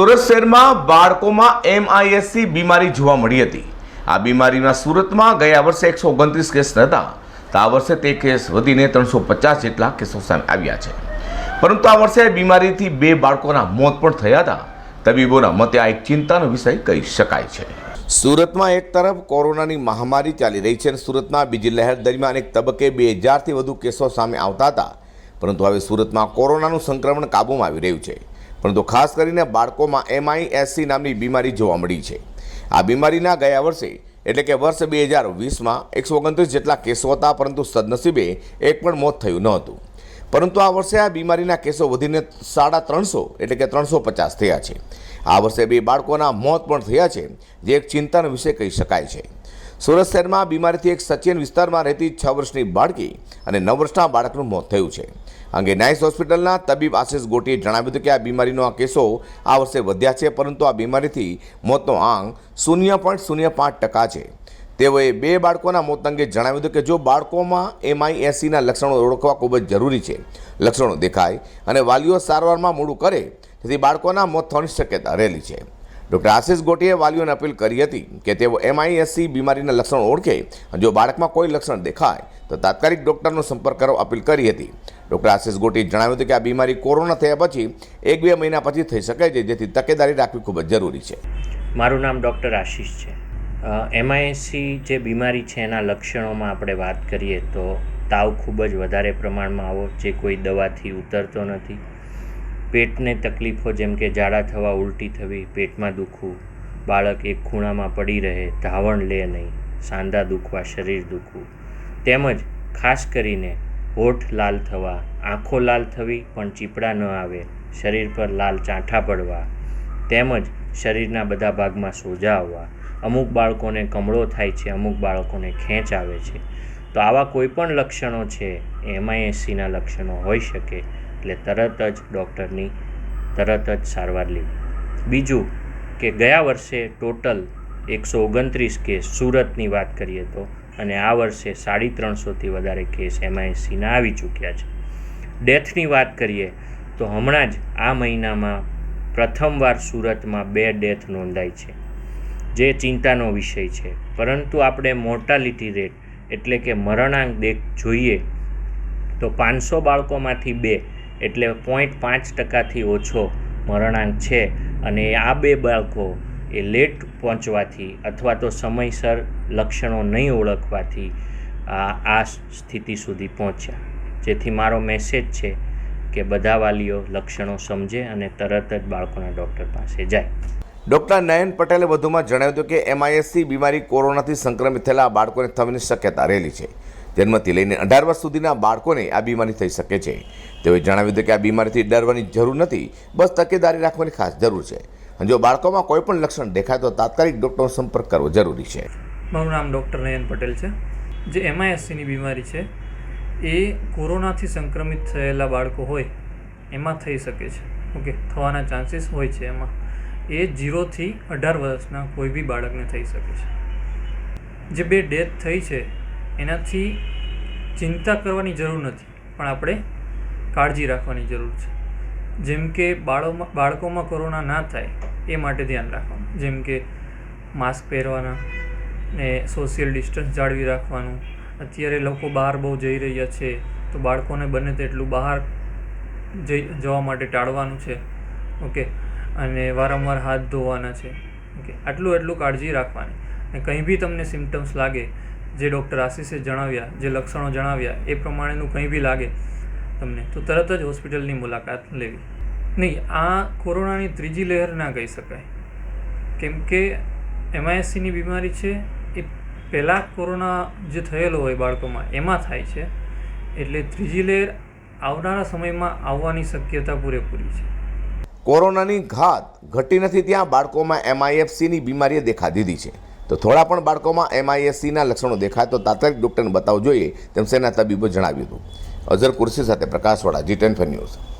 સુરત શહેરમાં બાળકોમાં એમઆઈએસસી બીમારી જોવા મળી હતી. આ બીમારીના સુરતમાં ગયા વર્ષે એકસો ઓગણત્રીસ કેસ હતા તો આ વર્ષે તે કેસ વધીને ત્રણસો પચાસ જેટલા કેસો સામે આવ્યા છે. પરંતુ આ વર્ષે બીમારીથી બે બાળકોના મોત પણ થયા હતા. તબીબોના મતે આ એક ચિંતાનો વિષય કહી શકાય છે. સુરતમાં એક તરફ કોરોનાની મહામારી ચાલી રહી છે અને સુરતમાં બીજી લહેર દરમિયાન એક તબક્કે બે હજારથી વધુ કેસો સામે આવતા હતા. પરંતુ હવે સુરતમાં કોરોનાનું સંક્રમણ કાબૂમાં આવી રહ્યું છે. પરંતુ ખાસ કરીને બાળકોમાં એમઆઈએસસી નામની બીમારી જોવા મળી છે. આ બીમારીના ગયા વર્ષે, એટલે કે વર્ષ બે હજાર વીસમાં એકસો ઓગણત્રીસ જેટલા કેસો હતા, પરંતુ સદનસીબે એક પણ મોત થયું ન હતું. પરંતુ આ વર્ષે આ બીમારીના કેસો વધીને સાડા ત્રણસો, એટલે કે ત્રણસો પચાસ થયા છે. આ વર્ષે બે બાળકોના મોત પણ થયા છે, જે એક ચિંતાનો વિષય કહી શકાય છે. સુરત શહેરમાં બીમારીથી એક સચિન વિસ્તારમાં રહેતી છ વર્ષની બાળકી અને નવ વર્ષના બાળકનું મોત થયું છે. અંગે નાઇસ હોસ્પિટલના તબીબ આશિષ ગોટીએ જણાવ્યું હતું કે આ બીમારીનો આ કેસો આ વર્ષે વધ્યા છે, પરંતુ આ બીમારીથી મોતનો આંક શૂન્ય પોઈન્ટ શૂન્ય પાંચ ટકા છે. તેઓએ બે બાળકોના મોત અંગે જણાવ્યું હતું કે જો બાળકોમાં એમઆઈએસસીના લક્ષણો ઓળખવા ખૂબ જ જરૂરી છે, લક્ષણો દેખાય અને વાલીઓ સારવારમાં મોડું કરે, તેથી બાળકોના મોત થવાની શક્યતા રહેલી છે. ડૉક્ટર આશિષ ગોટીએ વાલીઓને અપીલ કરી હતી કે તેઓ એમઆઈએસસી બીમારીના લક્ષણો ઓળખે જો બાળકમાં કોઈ લક્ષણ દેખાય, તો તાત્કાલિક ડૉક્ટરનો સંપર્ક કરવા અપીલ કરી હતી. ડૉક્ટર આશિષ ગોટી જણાવ્યું હતું કે આ બીમારી કોરોના થયા પછી એક બે મહિના પછી થઈ શકે છે, જેથી તકેદારી રાખવી ખૂબ જ જરૂરી છે. મારું નામ ડૉક્ટર આશિષ છે. એમઆઈએસસી જે બીમારી છે, એના લક્ષણોમાં આપણે વાત કરીએ તો તાવ ખૂબ જ વધારે પ્રમાણમાં આવો, જે કોઈ દવાથી ઉતરતો નથી. પેટને તકલીફો જેમ કે ઝાડા થવા, ઉલટી થવી, પેટમાં દુખવું, બાળક એક ખૂણામાં પડી રહે, ધાવણ લે નહીં, સાંધા દુખવા, શરીર દુખવું. તેમજ ખાસ કરીને હોઠ લાલ થવા. આંખો લાલ થવી પણ ચીપડા ન આવે. શરીર પર લાલ ચાંઠા પડવા. તેમજ શરીરના બધા ભાગમાં સોજા આવવા. અમુક બાળકોને કમળો થાય છે, અમુક બાળકોને ખેંચ આવે છે. તો આવા કોઈ પણ લક્ષણો છે એ એમઆઈએસસીના લક્ષણો હોઈ શકે. એટલે તરત જ ડૉક્ટરની તરત જ સારવાર લેવી. બીજું કે ગયા વર્ષે ટોટલ એકસો ઓગણત્રીસ કેસ સુરતની વાત કરીએ તો અને આ વર્ષે સાડી ત્રણસોથી વધારે કેસ એમઆઈસીના આવી ચૂક્યા છે. ડેથની વાત કરીએ, તો હમણાં જ આ મહિનામાં પ્રથમવાર સુરતમાં બે ડેથ નોંધાઈ છે, જે ચિંતાનો વિષય છે. પરંતુ આપણે મોર્ટાલિટી રેટ એટલે કે મરણાંક દેખ જોઈએ, તો પાંચસો બાળકોમાંથી બે, એટલે પોઈન્ટ પાંચ ટકાથી ઓછો મરણાંક છે. અને આ બે બાળકો એ લેટ પહોંચવાથી અથવા તો સમયસર લક્ષણો નહીં ઓળખવાથી આ આ સ્થિતિ સુધી પહોંચ્યા. જેથી મારો મેસેજ છે કે બધા વાલીઓ લક્ષણો સમજે અને તરત જ બાળકોના ડૉક્ટર પાસે જાય. ડૉક્ટર નયન પટેલે વધુમાં જણાવ્યું હતું કે એમઆઈએસસી બીમારી કોરોનાથી સંક્રમિત થયેલા બાળકોને થવાની શક્યતા રહેલી છે. જન્મથી લઈને અઢાર વર્ષ સુધીના બાળકોને આ બીમારી થઈ શકે છે. તેઓએ જણાવ્યું હતું કે આ બીમારીથી ડરવાની જરૂર નથી, બસ તકેદારી રાખવાની ખાસ જરૂર છે. જો બાળકોમાં કોઈ પણ લક્ષણ દેખાય તો તાત્કાલિક ડૉક્ટરનો સંપર્ક કરવો જરૂરી છે. મારું નામ ડૉક્ટર નયન પટેલ છે. જે એમઆઈએસસીની બીમારી છે, એ કોરોનાથી સંક્રમિત થયેલા બાળકો હોય, એમાં થઈ શકે છે. ઓકે, થવાના ચાન્સીસ હોય છે એમાં. એ જીરોથી અઢાર વર્ષના કોઈ બી બાળકને થઈ શકે છે. જે બે ડેથ થઈ છે, એનાથી ચિંતા કરવાની જરૂર નથી, પણ આપણે કાળજી રાખવાની જરૂર છે. જેમ કે બાળકોમાં કોરોના ના થાય એ માટે ધ્યાન રાખવાનું. જેમ કે માસ્ક પહેરવાના ને સોશિયલ ડિસ્ટન્સ જાળવી રાખવાનું. અત્યારે લોકો બહાર બહુ જઈ રહ્યા છે, તો બાળકોને બને તેટલું બહાર જઈ, જવા માટે ટાળવાનું છે. ઓકે? અને વારંવાર હાથ ધોવાના છે. ઓકે? આટલું એટલું કાળજી રાખવાની. અને કંઈ બી તમને સિમ્ટમ્સ લાગે, જે ડૉક્ટર આશીષે જણાવ્યા, જે લક્ષણો જણાવ્યા, એ પ્રમાણેનું કંઈ બી લાગે, તમને, તો તરત જ હોસ્પિટલની મુલાકાત લેવી. નહીં, આ કોરોનાની ત્રીજી લહેર ના કહી શકાય. કેમ કે એમઆઈએસસીની બીમારી છે, એ પહેલાં કોરોના જે થયેલો હોય બાળકોમાં, એમાં થાય છે. એટલે ત્રીજી લહેર આવનારા સમયમાં આવવાની શક્યતા પૂરેપૂરી છે. કોરોનાની ઘાત ઘટી નથી ત્યાં બાળકોમાં એમઆઈએફસીની બીમારીએ દેખા દીધી છે. તો થોડા પણ બાળકોમાં એમઆઈએસસીના લક્ષણો દેખાય તો તાત્કાલિક ડૉક્ટરને બતાવવું જોઈએ, તેમ સેના તબીબો જણાવ્યું હતું. અઝર કુર્સી સાથે પ્રકાશવાળા જી ટેન ન્યૂઝ